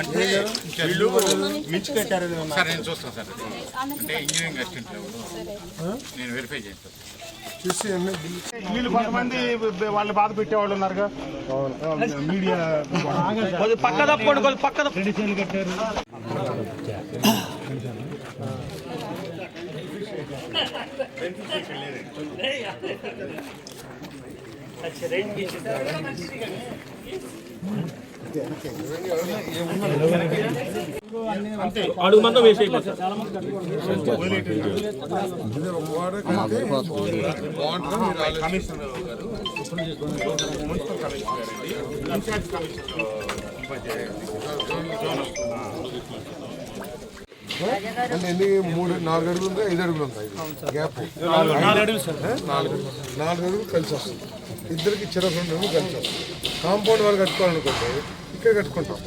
అంటే వీళ్ళు మించి కట్టారు సార్ నేను చూస్తాను సార్. అంటే ఇంజనీరింగ్ అసిస్టెంట్ నేను వెరిఫై చేస్తాను చూసి వీళ్ళు కొంతమంది వాళ్ళు బాధ పెట్టేవాళ్ళు ఉన్నారుగా. మీడియా పక్క తప్పండి కొద్ది పక్క తప్ప అడుగు మందం కమిషనర్ గారు మున్సిపల్ కమిషనర్ ఇన్ఛార్జ్ కమిషనర్ అంటే ఎన్ని మూడు నాలుగు అడుగులు ఉంది ఐదు అడుగులు ఉంది గ్యాప్ నాలుగు నాలుగు అడుగులు కలిసి వస్తుంది. ఇద్దరికి చిరొక రెండు కలిసాం. కాంపౌండ్ వాళ్ళు కట్టుకోవాలనుకోండి ఇక్కడ కట్టుకుంటాం.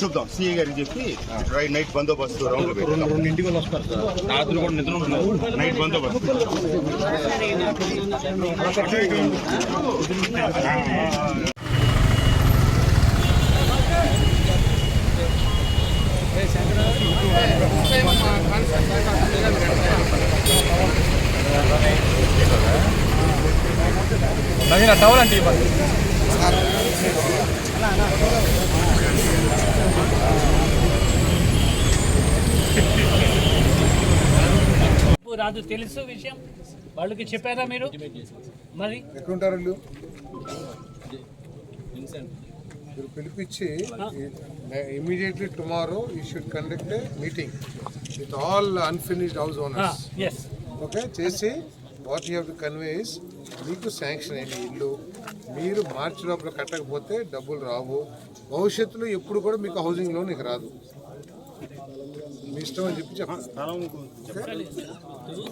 చూద్దాం. సిఐ గారికి చెప్పి రైట్ నైట్ బందోబస్తు రౌండ్ రెండు ఇంటికి వాళ్ళు వస్తారు రాత్రి కూడా నిద్ర ఉంటుంది నైట్ బందోబస్తు. టవల్ అంటే రాదు తెలుసు విషయం? వాళ్ళకి చెప్పారా మీరు? మరి? ఎక్కడ ఉంటారు వీళ్ళు? మీరు పిలిపించి immediately tomorrow you should conduct a meeting with all unfinished house owners okay చేసి what you have to conveys మీకు శాంక్షన్ అయిన ఇల్లు మీరు మార్చి లోపల కట్టకపోతే డబ్బులు రావు. భవిష్యత్తులో ఎప్పుడు కూడా మీకు హౌసింగ్ లోన్ నీకు రాదు. మీ ఇష్టం అని చెప్పి చెప్పండి.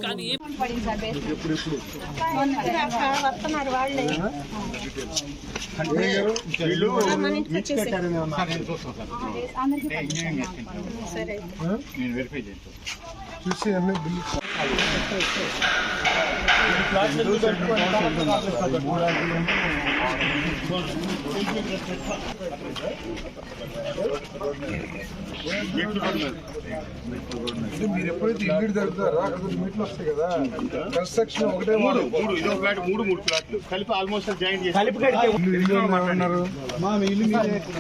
కానీ ఏం వస్తున్నారు వాళ్ళే వీళ్ళు మించి కట్టారు సార్ నేను చూస్తాను సార్ అందరికీ అంటే ఇంజనీరింగ్ అసిస్టెంట్ సరే నేను వెరిఫై చేస్తాను చూసి అన్ని బిల్లు ఇది మీరు ఎప్పుడైతే ఇల్లు జరుగుతారో అక్కడ మీట్లు వస్తాయి కదా కన్స్ట్రక్షన్ ఒకటే మూడు మూడు ఇదో ఫ్లాట్ మూడు మూడు ఫ్లాట్లు. కలిపి ఆల్మోస్ట్ జాయిన్ చేసి ఇల్లు ఇల్లు ఉన్నారు?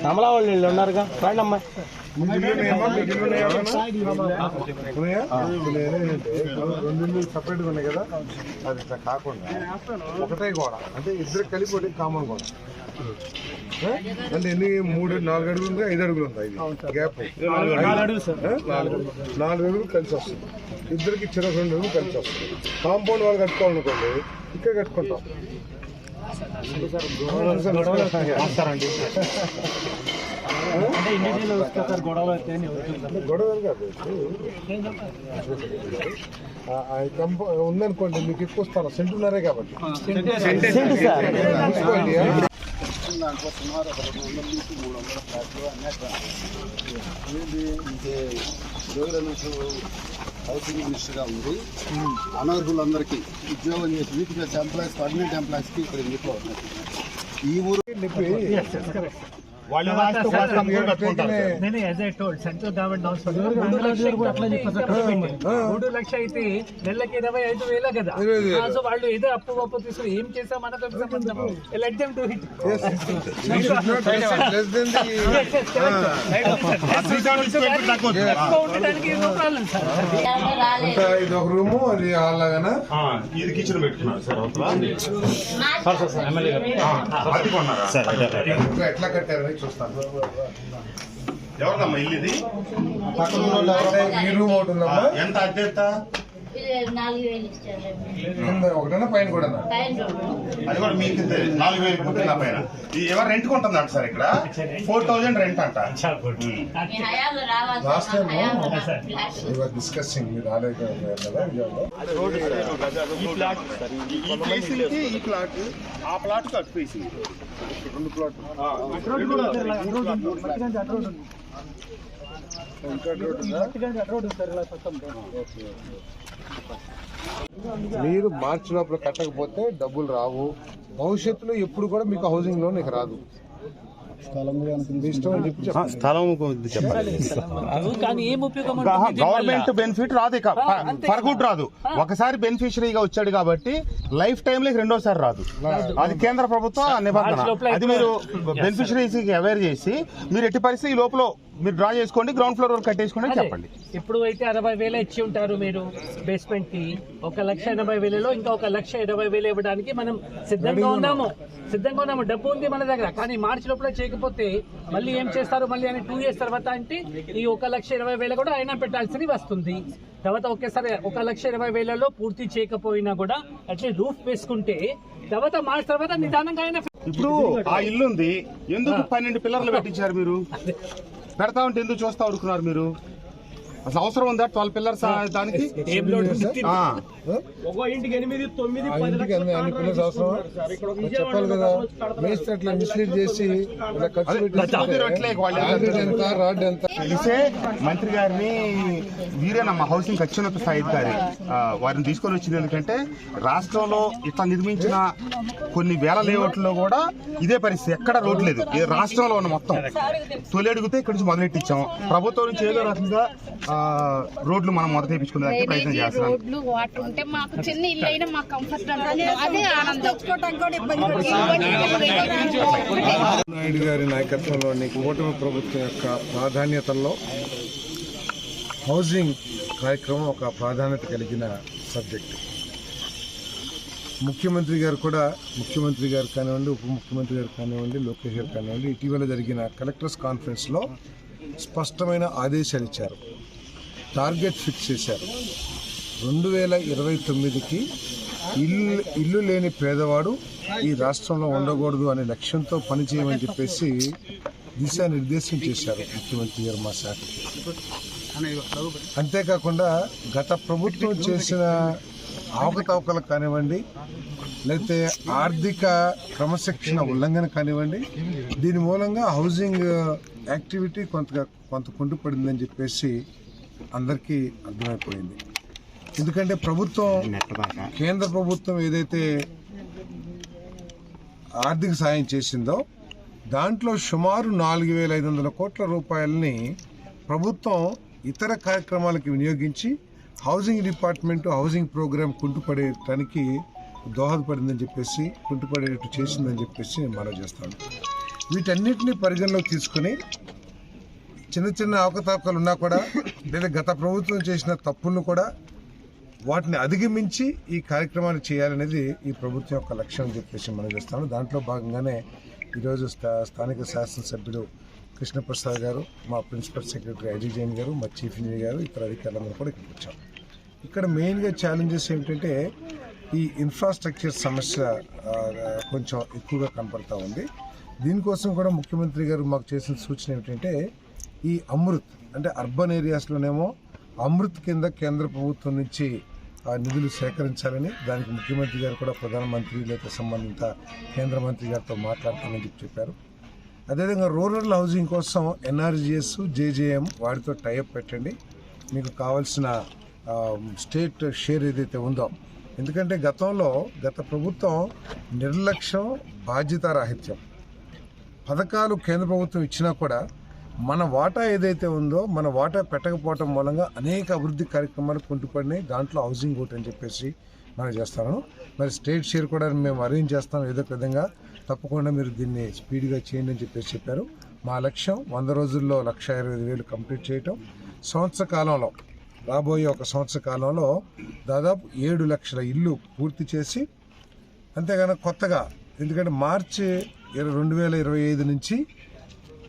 కమలా వాళ్ళు వీళ్ళు ఉన్నారుగా. రండి అమ్మా రెండు సపరేట్గా ఉన్నాయి కదా. అది కాకుండా ఒకటే గోడ. అంటే ఇద్దరు కలిపి ఒకటి కామన్ గోడ? అంటే ఎన్ని? మూడు నాలుగు అడుగులు ఉంది? ఐదు అడుగులు ఉంది? ఇది గ్యాప్ నాలుగు నాలుగు అడుగులు కలిసి వస్తుంది. ఇద్దరికి చిన్న రెండు అడుగులు కలిసి వస్తుంది. కాంపౌండ్ వాళ్ళు కట్టుకోవాలనుకోండి ఇక్కడ కట్టుకుంటాం. గొడవలు కాదు ఉందనుకోండి మీకు ఎక్కువ వస్తారా సెంటున్నారే కాబట్టి దాంట్లో సుమారు ఒక రెండు వందల నుంచి మూడు వందల ఫ్లాట్లు అన్నట్టు ఇది ఇంకే గవర్నమెంట్ హౌసింగ్ మినిస్టర్గా ఉంది. అనర్హులందరికీ ఉద్యోగం చేసి ప్లస్ ఎంప్లాయీస్ పర్మనెంట్ ఎంప్లాయీస్కి ఇక్కడ ఈ ఊరు చెప్పి వాళ్ళు. నేను as I told central government hospital మూడు లక్ష అయితే నెలకి ఇరవై ఐదు వేల కదా. ఇరవై ఆ, సో వాళ్ళు ఏదో అప్పు అప్పు తీసుకుని ఏం చేసా మనకు సంబంధం. Let them do it less than the ఉండడానికి నో ప్రాబ్లం సార్ ఇంకా ఇది ఒక రూము అది హాల్ లాగానా ఆ, ఇది కిచెన్ పెట్టుకున్నారు సార్. అవతల. ఆ, అది కొన్నారా ఇంకా ఎట్లా కట్టారని చూస్తాను ఎవరిదమ్మా ఇల్లు ఇది పక్కన ఎంత అద్దె ఎంత? నాలుగు వేలు ఒకటేనా? పైన కూడా. అది కూడా మీకు నాలుగు వేలు పైన. ఇది ఎవరు రెంట్ కొంటుందంట సార్ ఇక్కడ? ఫోర్ థౌజండ్ రెంట్ అంట. year. ఇవాళ డిస్కసింగ్ మీరు రాలేదు కదా ఈ కి ఈ ప్లాట్ ఆ ప్లాట్కి అటు ఫేసింగ్ రెండు ప్లాట్లు ఇంకా రోడ్ ఉందా? మీరు మార్చి లోపల కట్టకపోతే డబ్బులు రావు. భవిష్యత్తులో ఎప్పుడు కూడా మీకు హౌసింగ్ లోన్ ఇక రాదు. స్థలం చెప్పాలి అవి కానీ ఏం ఉపయోగం ఉంటుంది దీనివల్ల? గవర్నమెంట్ బెనిఫిట్ రాదు ఇక. ఫర్ గుడ్ రాదు. ఒకసారి బెనిఫిషరీగా వచ్చాడు కాబట్టి లైఫ్ టైం లో రెండోసారి రాదు. అది కేంద్ర ప్రభుత్వ నిబంధన. అది మీరు బెనిఫిషరీస్ అవేర్ చేసి మీరు ఎట్టి పరిస్థితి ఈ లోపల మీరు డ్రా చేసుకోండి గ్రౌండ్ ఫ్లోర్ వరకు కట్టేసుకోండి. చెప్పండి. ఇప్పుడు అయితే అరవై వేలు ఇచ్చి ఉంటారు మీరు బేస్మెంట్కి ఒక లక్ష ఎనభై వేలలో ఇంకా ఒక లక్ష ఇరవై వేలు ఇవ్వడానికి మనం సిద్ధంగా ఉన్నాము. సిద్ధంగా ఉన్నాము. డబ్బు ఉంది మన దగ్గర కానీ మార్చి లోపల చేయకపోతే మళ్ళీ ఏం చేస్తారు? మళ్ళీ అని టూ ఇయర్స్ తర్వాత అంటే ఈ ఒక లక్ష ఇరవై వేలు కూడా అయినా పెట్టాల్సి వస్తుంది. తర్వాత ఒకేసారి ఒక లక్ష ఇరవై వేలలో పూర్తి చేయకపోయినా కూడా అట్లే రూఫ్ వేసుకుంటే తర్వాత మార్చి తర్వాత నిదానంగా అయినా ఇప్పుడు ఆ ఇల్లు ఉంది. ఎందుకు పన్నెండు పిల్లర్లు పెట్టించారు మీరు? పెడతా ఉంటే ఎందుకు చూస్తా ఉడుకున్నారు మీరు? అసలు అవసరం ఉందా? ట్వెల్వ్ పిల్లర్స్ దానికి? చెప్పాలి కదా మేస్త్రి అట్లా మిస్లీడ్ చేసి తెలిసే మంత్రి గారిని వీరేనమ్మ హౌసింగ్ అత్యున్నత స్థాయి ఆ, వారిని తీసుకొని వచ్చింది ఎందుకంటే రాష్ట్రంలో ఇట్లా నిర్మించిన కొన్ని వేల లేఅవుట్లో కూడా ఇదే పరిస్థితి. ఎక్కడ రోడ్ లేదు. రాష్ట్రంలో ఉన్న మొత్తం. తొలి అడిగితే ఇక్కడ నుంచి మొదలెట్టించాం. ప్రభుత్వం నుంచి ఏదో రకంగా రోడ్లు మనం మొదట వేయించుకునే ప్రయత్నం చేస్తున్నాం. రోడ్లు వాటర్ ఉంటే మాకు చిన్న ఇల్లు అయినా మాకు కంఫర్ట్ అదే ఆనందం. నాయుడు గారి నాయకత్వంలోని కూటమి ప్రభుత్వం యొక్క ప్రాధాన్యతల్లో హౌసింగ్ కార్యక్రమం ఒక ప్రాధాన్యత కలిగిన సబ్జెక్ట్. ముఖ్యమంత్రి గారు కూడా ముఖ్యమంత్రి గారు కానివ్వండి ఉప ముఖ్యమంత్రి గారు కానివ్వండి లోకేష్ గారు కానివ్వండి ఇటీవల జరిగిన కలెక్టర్స్ కాన్ఫరెన్స్లో స్పష్టమైన ఆదేశాలు ఇచ్చారు. టార్గెట్ ఫిక్స్ చేశారు. రెండు వేల ఇరవై తొమ్మిదికి ఇల్లు ఇల్లు లేని పేదవాడు ఈ రాష్ట్రంలో ఉండకూడదు అనే లక్ష్యంతో పనిచేయమని చెప్పేసి దిశానిర్దేశం చేశారు ముఖ్యమంత్రి గారు మా శాఖకి అంతేకాకుండా గత ప్రభుత్వం చేసిన అవకతవకలు కానివ్వండి లేకపోతే ఆర్థిక క్రమశిక్షణ ఉల్లంఘన కానివ్వండి దీని మూలంగా హౌసింగ్ యాక్టివిటీ కొంత కొంత కుంటుపడిందని చెప్పేసి అందరికీ అర్థమైపోయింది. ఎందుకంటే ప్రభుత్వం కేంద్ర ప్రభుత్వం ఏదైతే ఆర్థిక సాయం చేసిందో దాంట్లో సుమారు నాలుగు వేల ఐదు వందల కోట్ల రూపాయలని ప్రభుత్వం ఇతర కార్యక్రమాలకు వినియోగించి హౌసింగ్ డిపార్ట్మెంట్ హౌసింగ్ ప్రోగ్రామ్ కుంటుపడేటానికి దోహదపడిందని చెప్పేసి కుంటుపడేటట్టు చేసిందని చెప్పేసి నేను మనం చేస్తాను. వీటన్నిటిని పరిగణలోకి తీసుకుని చిన్న చిన్న అవకతవకలు ఉన్నా కూడా లేదా గత ప్రభుత్వం చేసిన తప్పులను కూడా వాటిని అధిగమించి ఈ కార్యక్రమాన్ని చేయాలనేది ఈ ప్రభుత్వం యొక్క లక్ష్యం అని చెప్పేసి మనం చేస్తాము. దాంట్లో భాగంగానే ఈరోజు స్థా స్థానిక శాసనసభ్యుడు కృష్ణప్రసాద్ గారు మా ప్రిన్సిపల్ సెక్రటరీ అజయ్ జైన్ గారు మా చీఫ్ ఇంజనీర్ గారు ఇతర అధికారులందరూ కూడా ఇక్కడికి వచ్చాం ఇక్కడ మెయిన్గా ఛాలెంజెస్ ఏమిటంటే ఈ ఇన్ఫ్రాస్ట్రక్చర్ సమస్య కొంచెం ఎక్కువగా కనపడతా ఉంది. దీనికోసం కూడా ముఖ్యమంత్రి గారు మాకు చేసిన సూచన ఏమిటంటే ఈ అమృత్ అంటే అర్బన్ ఏరియాస్లోనేమో అమృత్ కింద కేంద్ర ప్రభుత్వం నుంచి నిధులు సేకరించాలని దానికి ముఖ్యమంత్రి గారు కూడా ప్రధానమంత్రి లేదా సంబంధిత కేంద్ర మంత్రి గారితో మాట్లాడతామని చెప్పి చెప్పారు. అదేవిధంగా రూరల్ హౌసింగ్ కోసం ఎన్ఆర్జిఎస్ జేజేఎం వాటితో టైఅప్ పెట్టండి. మీకు కావాల్సిన స్టేట్ షేర్ ఏదైతే ఉందో. ఎందుకంటే గతంలో గత ప్రభుత్వం నిర్లక్ష్యం బాధ్యతారాహిత్యం. పథకాలు కేంద్ర ప్రభుత్వం ఇచ్చినా కూడా మన వాటా ఏదైతే ఉందో మన వాటా పెట్టకపోవటం మూలంగా అనేక అభివృద్ధి కార్యక్రమాలు కుంటుపడినాయి. దాంట్లో హౌసింగ్ ఒకటి అని చెప్పేసి మనం చేస్తాను మరి స్టేట్ షేర్ కూడా మేము అరేంజ్ చేస్తాం ఏదో ఒక విధంగా. తప్పకుండా మీరు దీన్ని స్పీడ్గా చేయండి అని చెప్పేసి చెప్పారు. మా లక్ష్యం వంద రోజుల్లో లక్ష ఇరవై వేలు కంప్లీట్ చేయటం. సంవత్సర కాలంలో రాబోయే ఒక సంవత్సర కాలంలో దాదాపు ఏడు లక్షల ఇల్లు పూర్తి చేసి అంతేగాని కొత్తగా ఎందుకంటే మార్చి ఇరవై రెండు వేల ఇరవై ఐదు నుంచి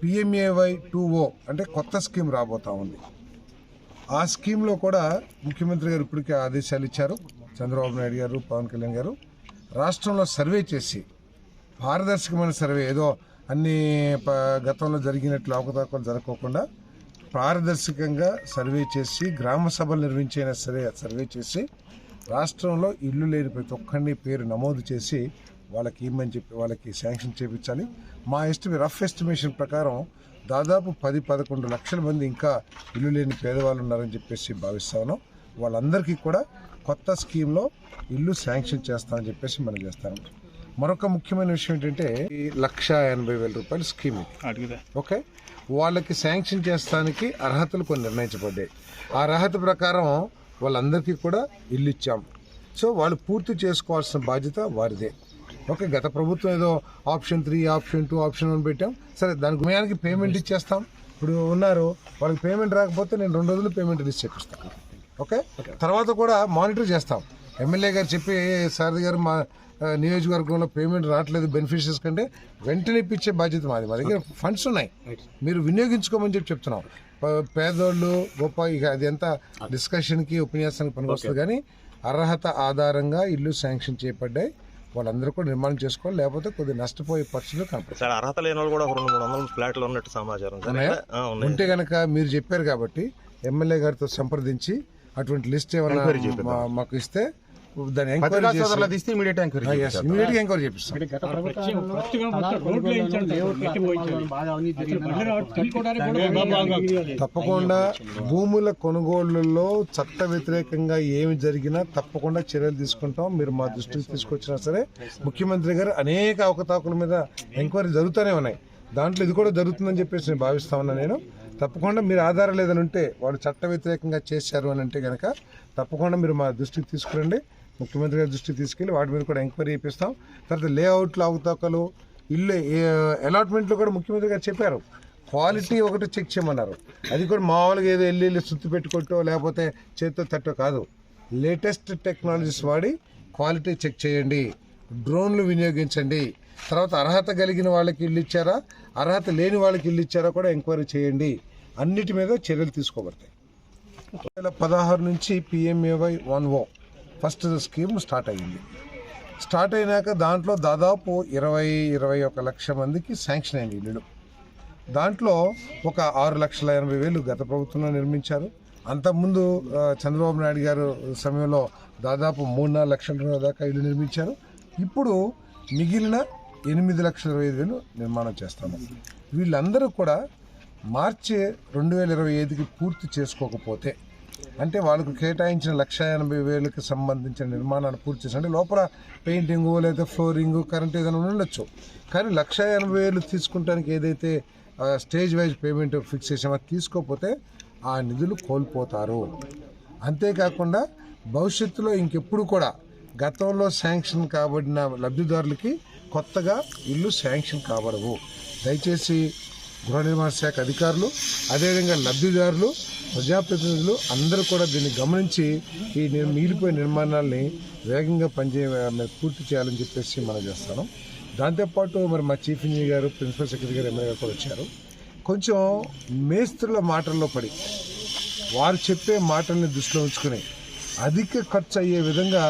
పిఎంఏవై టూ ఓ అంటే కొత్త స్కీమ్ రాబోతా ఉంది. ఆ స్కీమ్లో కూడా ముఖ్యమంత్రి గారు ఇప్పటికే ఆదేశాలు ఇచ్చారు. చంద్రబాబు నాయుడు గారు పవన్ కళ్యాణ్ గారు. రాష్ట్రంలో సర్వే చేసి పారదర్శకమైన సర్వే ఏదో అన్ని ప- గతంలో జరిగినట్లు అవకతవకలు జరగకుండా పారదర్శకంగా సర్వే చేసి గ్రామ సభలు నిర్వహించిన సరే సర్వే చేసి రాష్ట్రంలో ఇల్లు లేని ప్రతి ఒక్కరిని పేరు నమోదు చేసి వాళ్ళకి ఇమ్మని చెప్పి వాళ్ళకి శాంక్షన్ చేయించాలి మా ఎస్టిమే రఫ్ ఎస్టిమేషన్ ప్రకారం దాదాపు పది పదకొండు లక్షల మంది ఇంకా ఇల్లు లేని పేదవాళ్ళు ఉన్నారని చెప్పేసి భావిస్తా ఉన్నాం. వాళ్ళందరికీ కూడా కొత్త స్కీమ్లో ఇల్లు శాంక్షన్ చేస్తామని చెప్పేసి మనం చేస్తాం మరొక ముఖ్యమైన విషయం ఏంటంటే ఈ లక్ష ఎనభై వేల రూపాయల స్కీమ్ ఇది. ఓకే? వాళ్ళకి శాంక్షన్ చేస్తానికి అర్హతలు కొన్ని నిర్ణయించబడ్డాయి. ఆ అర్హత ప్రకారం వాళ్ళందరికీ కూడా ఇల్లు ఇచ్చాం. సో వాళ్ళు పూర్తి చేసుకోవాల్సిన బాధ్యత వారిదే. ఓకే గత ప్రభుత్వం ఏదో option three option two option one పెట్టాం. సరే దాని సమయానికి పేమెంట్ ఇచ్చేస్తాం. ఇప్పుడు ఉన్నారు వాళ్ళకి పేమెంట్ రాకపోతే నేను రెండు రోజులు పేమెంట్ రిలీజ్ చేపిస్తాను. ఓకే? తర్వాత కూడా మానిటర్ చేస్తాం. ఎమ్మెల్యే గారు చెప్పి సారథి గారు మా నియోజకవర్గంలో పేమెంట్ రావట్లేదు బెనిఫిషియర్స్ కంటే వెంటనే ఇప్పించే బాధ్యత మాది. మా దగ్గర ఫండ్స్ ఉన్నాయి. మీరు వినియోగించుకోమని చెప్పి చెప్తున్నాం. పేదోళ్ళు గొప్ప ఇక అది ఎంత డిస్కషన్కి ఉపన్యాసానికి పనికొస్తుంది కానీ అర్హత ఆధారంగా ఇల్లు శాంక్షన్ చేయబడ్డాయి వాళ్ళందరూ కూడా నిర్మాణం చేసుకోవాలి లేకపోతే కొద్దిగా నష్టపోయే పరిస్థితులు కనపడతాయి. సార్ అర్హత లేని వాళ్ళు కూడా ఒక రెండు మూడు వందల ఫ్లాట్లు ఉన్నట్టు సమాచారం ఉంటే గనక మీరు చెప్పారు కాబట్టి ఎమ్మెల్యే గారితో సంప్రదించి అటువంటి లిస్ట్ ఏమైనా మాకు ఇస్తే దాన్ని ఎంక్వైరీ చేసి ఇమీడియట్ ఎంక్వైరీ ఎంక్వైరీ చేపిస్తాం తప్పకుండా భూముల కొనుగోళ్ళలో చట్ట వ్యతిరేకంగా ఏమి జరిగినా తప్పకుండా చర్యలు తీసుకుంటాం. మీరు మా దృష్టికి తీసుకొచ్చినా సరే ముఖ్యమంత్రి గారు అనేక అవకతవకల మీద ఎంక్వైరీ జరుగుతూనే ఉన్నాయి. దాంట్లో ఇది కూడా జరుగుతుందని చెప్పేసి నేను భావిస్తా ఉన్నా నేను. తప్పకుండా మీరు ఆధారం లేదని ఉంటే వాళ్ళు చట్ట వ్యతిరేకంగా చేశారు అని అంటే కనుక తప్పకుండా మీరు మా దృష్టికి తీసుకురండి. ముఖ్యమంత్రి గారి దృష్టికి తీసుకెళ్ళి వాటి మీద కూడా ఎంక్వైరీ చేపిస్తాం. తర్వాత లేఅవుట్లు అవకతవకలు ఇల్లు అలాట్మెంట్లు కూడా ముఖ్యమంత్రి గారు చెప్పారు. క్వాలిటీ ఒకటి చెక్ చేయమన్నారు. అది కూడా మామూలుగా ఏదో వెళ్ళి వెళ్ళి సుత్తి పెట్టుకుంటో లేకపోతే చేతితో తట్టో కాదు. లేటెస్ట్ టెక్నాలజీస్ వాడి క్వాలిటీ చెక్ చేయండి. డ్రోన్లు వినియోగించండి. తర్వాత అర్హత కలిగిన వాళ్ళకి ఇల్లు ఇచ్చారా అర్హత లేని వాళ్ళకి ఇల్లు ఇచ్చారా కూడా ఎంక్వైరీ చేయండి. అన్నిటి మీద చర్యలు తీసుకోబడతాయి. రెండు వేల పదహారు నుంచి PMAY one O first scheme start అయ్యింది. స్టార్ట్ అయినాక దాంట్లో దాదాపు ఇరవై ఇరవై ఒక లక్ష మందికి శాంక్షన్ అయింది ఇల్లులు దాంట్లో ఒక ఆరు లక్షల ఎనభై వేలు గత ప్రభుత్వంలో నిర్మించారు. అంతకుముందు చంద్రబాబు నాయుడు గారు సమయంలో దాదాపు మూడు నాలుగు లక్షల దాకా ఇల్లు నిర్మించారు. ఇప్పుడు మిగిలిన ఎనిమిది లక్షల ఇరవై ఐదు వేలు నిర్మాణం చేస్తాము. వీళ్ళందరూ కూడా మార్చి రెండు వేల ఇరవై ఐదుకి పూర్తి చేసుకోకపోతే అంటే వాళ్ళకు కేటాయించిన లక్ష ఎనభై వేలకు సంబంధించిన నిర్మాణాలు పూర్తి చేసి అంటే లోపల పెయింటింగ్ లేదా ఫ్లోరింగ్ కరెంట్ ఏదైనా ఉండొచ్చు. కానీ లక్ష ఎనభై వేలు తీసుకుంటానికి ఏదైతే స్టేజ్ వైజ్ పేమెంట్ ఫిక్స్ చేసామో అది తీసుకోకపోతే ఆ నిధులు కోల్పోతారు. అంతేకాకుండా భవిష్యత్తులో ఇంకెప్పుడు కూడా గతంలో శాంక్షన్ కాబడిన లబ్ధిదారులకి కొత్తగా ఇల్లు శాంక్షన్ కాబడవు. దయచేసి గృహ నిర్మాణ శాఖ అధికారులు అదేవిధంగా లబ్ధిదారులు ప్రజాప్రతినిధులు అందరూ కూడా దీన్ని గమనించి ఈ మిగిలిపోయిన నిర్మాణాలని వేగంగా పనిచే పూర్తి చేయాలని చెప్పేసి మనం చేస్తాను దాంతోపాటు మరి మా చీఫ్ ఇంజనీర్ గారు ప్రిన్సిపల్ సెక్రటరీ గారు ఎమ్మెల్యే గారు కూడా వచ్చారు. కొంచెం మేస్త్రుల మాటల్లో పడి వారు చెప్పే మాటల్ని దృష్టిలో ఉంచుకుని అధిక ఖర్చు అయ్యే విధంగా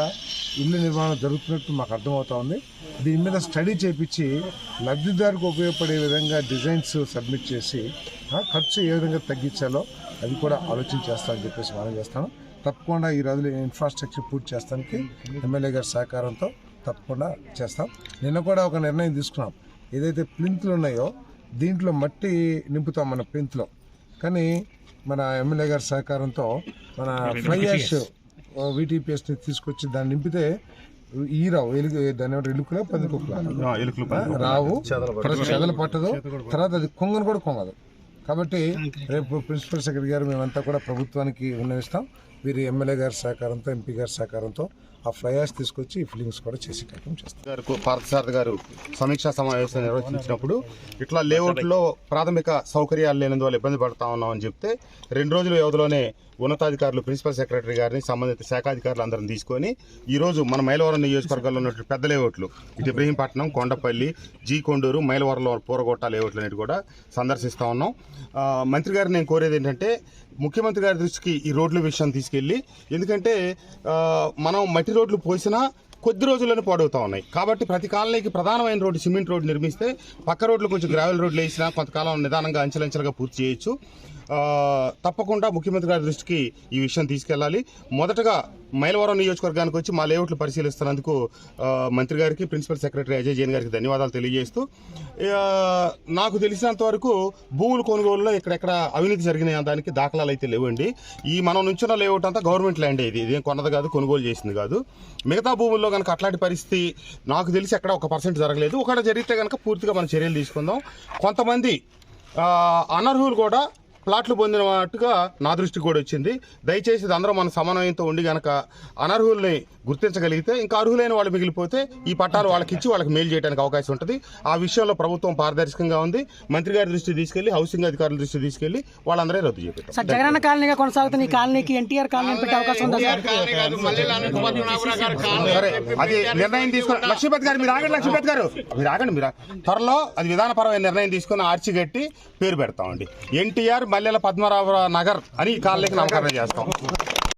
ఇల్లు నిర్మాణం జరుగుతున్నట్టు మాకు అర్థమవుతా ఉంది. దీని మీద స్టడీ చేపించి లబ్ధిదారుకు ఉపయోగపడే విధంగా డిజైన్స్ సబ్మిట్ చేసి ఖర్చు ఏ విధంగా తగ్గించాలో అది కూడా ఆలోచన చేస్తామని చెప్పేసి మనం చేస్తాను. తప్పకుండా ఈ రోజులు ఇన్ఫ్రాస్ట్రక్చర్ పూర్తి చేస్తానికి ఎమ్మెల్యే గారి సహకారంతో తప్పకుండా చేస్తాం. నిన్న కూడా ఒక నిర్ణయం తీసుకున్నాం. ఏదైతే ప్లింత్లు ఉన్నాయో దీంట్లో మట్టి నింపుతాం మన ప్లింత్లో. కానీ మన ఎమ్మెల్యే గారి సహకారంతో మన ఫ్లై యాష్ వీటీపీఎస్ని తీసుకొచ్చి దాన్ని నింపితే ఈ రావు ఎలుగు దాని ఏమంటారు ఎలుకలా పందికొక్కులా? ఎలుకలు రావు చెదలు పట్టదు. తర్వాత అది కొంగను కూడా కొంగదు. కాబట్టి రేపు ప్రిన్సిపల్ సెక్రటరీ గారు మేమంతా కూడా ప్రభుత్వానికి విన్నవిస్తాం. వీరి ఎమ్మెల్యే గారి సహకారంతో ఎంపీ గారి సహకారంతో ఆ ఫ్లై యాష్ తీసుకొచ్చి ఈ ఫిల్లింగ్స్ కూడా చేసే కార్యక్రమం చేస్తాం. గారు పార్థసారథి గారు సమీక్షా సమావేశం నిర్వహించినప్పుడు ఇట్లా లేఅవుట్లో ప్రాథమిక సౌకర్యాలు లేనందువల్ల ఇబ్బంది పడతా ఉన్నామని చెప్తే రెండు రోజుల వ్యవధిలోనే ఉన్నతాధికారులు ప్రిన్సిపల్ సెక్రటరీ గారిని సంబంధిత శాఖాధికారులు అందరం తీసుకొని ఈ రోజు మన మైలవరం నియోజకవర్గంలో ఉన్నటువంటి పెద్ద లేఅవుట్లు ఇటు ఇబ్రహీంపట్నం కొండపల్లి జీ కొండూరు మైలవరంలో పూరగొట్ట లేఅవుట్లు అనేవి కూడా సందర్శిస్తూ ఉన్నాం. మంత్రి గారిని నేను కోరేది ఏంటంటే ముఖ్యమంత్రి గారి దృష్టికి ఈ రోడ్ల విషయం తీసుకెళ్ళి ఎందుకంటే మనం మట్టి రోడ్లు పోసినా కొద్ది రోజుల్లోనే పాడవుతూ ఉన్నాయి. కాబట్టి ప్రతి కాలనీకి ప్రధానమైన రోడ్డు సిమెంట్ రోడ్డు నిర్మిస్తే పక్క రోడ్లు కొంచెం గ్రావెల్ రోడ్లు వేసినా కొంతకాలం నిదానంగా అంచెలంచెలుగా పూర్తి చేయొచ్చు. తప్పకుండా ముఖ్యమంత్రి గారి దృష్టికి ఈ విషయం తీసుకెళ్ళాలి. మొదటగా మైలవరం నియోజకవర్గానికి వచ్చి మా లేఅవుట్లు పరిశీలిస్తున్నందుకు మంత్రి గారికి ప్రిన్సిపల్ సెక్రటరీ అజయ్ జైన్ గారికి ధన్యవాదాలు తెలియజేస్తూ నాకు తెలిసినంత వరకు భూముల కొనుగోలులో ఇక్కడెక్కడ అవినీతి జరిగిన దానికి దాఖలాలు అయితే లేవండి. ఈ మనం నుంచున్న లేఅవుట్ అంతా గవర్నమెంట్ ల్యాండ్ ఇది. ఇదేం కొన్నది కాదు కొనుగోలు చేసింది కాదు. మిగతా భూముల్లో కనుక అట్లాంటి పరిస్థితి నాకు తెలిసి ఎక్కడ ఒక పర్సెంట్ జరగలేదు. ఒకటి జరిగితే కనుక పూర్తిగా మనం చర్యలు తీసుకుందాం. కొంతమంది అనర్హులు కూడా ప్లాట్లు పొందినట్టుగా నా దృష్టికి కూడా వచ్చింది. దయచేసి ఇది అందరూ మన సమన్వయంతో ఉండి గనక అనర్హుల్ని గుర్తించగలిగితే ఇంకా అర్హులైన వాళ్ళు మిగిలిపోతే ఈ పట్టాలు వాళ్ళకి ఇచ్చి వాళ్ళకి మేలు చేయడానికి అవకాశం ఉంటుంది. ఆ విషయంలో ప్రభుత్వం పారదర్శకంగా ఉంది. మంత్రి గారి దృష్టి తీసుకెళ్ళి హౌసింగ్ అధికారుల దృష్టి తీసుకెళ్ళి వాళ్ళందరే రద్దు చేపెట్టారు. జగనన్న కాలనీగా కొనసాగుతున్న ఈ కాలనీకి ఎన్టీఆర్ కాలనీ పెట్టే అవకాశం సార్? అది నిర్ణయం తీసుకుని లక్ష్మీపతి గారు మీరు ఆగండి లక్ష్మీపతి గారు. మీరు ఆగండి మీరు. త్వరలో అది విధానపరమైన నిర్ణయం తీసుకుని ఆర్చి కట్టి పేరు పెడతామండి. ఎన్టీఆర్ మల్లెల పద్మరావు నగర్ అని ఈ కాలనీకి నామకరణం చేస్తాం.